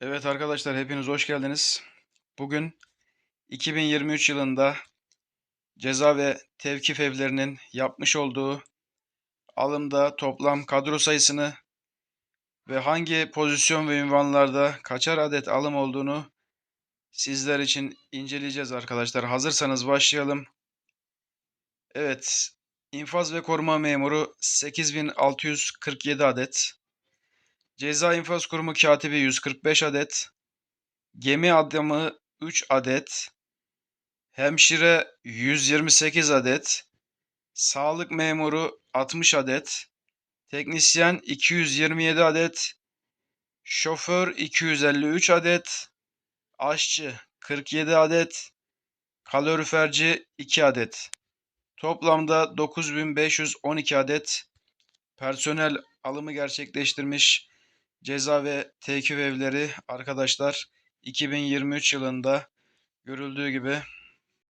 Evet arkadaşlar hepiniz hoş geldiniz. Bugün 2023 yılında ceza ve tevkif evlerinin yapmış olduğu alımda toplam kadro sayısını ve hangi pozisyon ve ünvanlarda kaçar adet alım olduğunu sizler için inceleyeceğiz arkadaşlar. Hazırsanız başlayalım. Evet, infaz ve koruma memuru 8647 adet. Ceza infaz kurumu katibi 145 adet. Gemi adamı 3 adet. Hemşire 128 adet. Sağlık memuru 60 adet. Teknisyen 227 adet. Şoför 253 adet. Aşçı 47 adet. Kaloriferci 2 adet. Toplamda 9512 adet personel alımı gerçekleştirmiş ceza ve tekif evleri. Arkadaşlar 2023 yılında görüldüğü gibi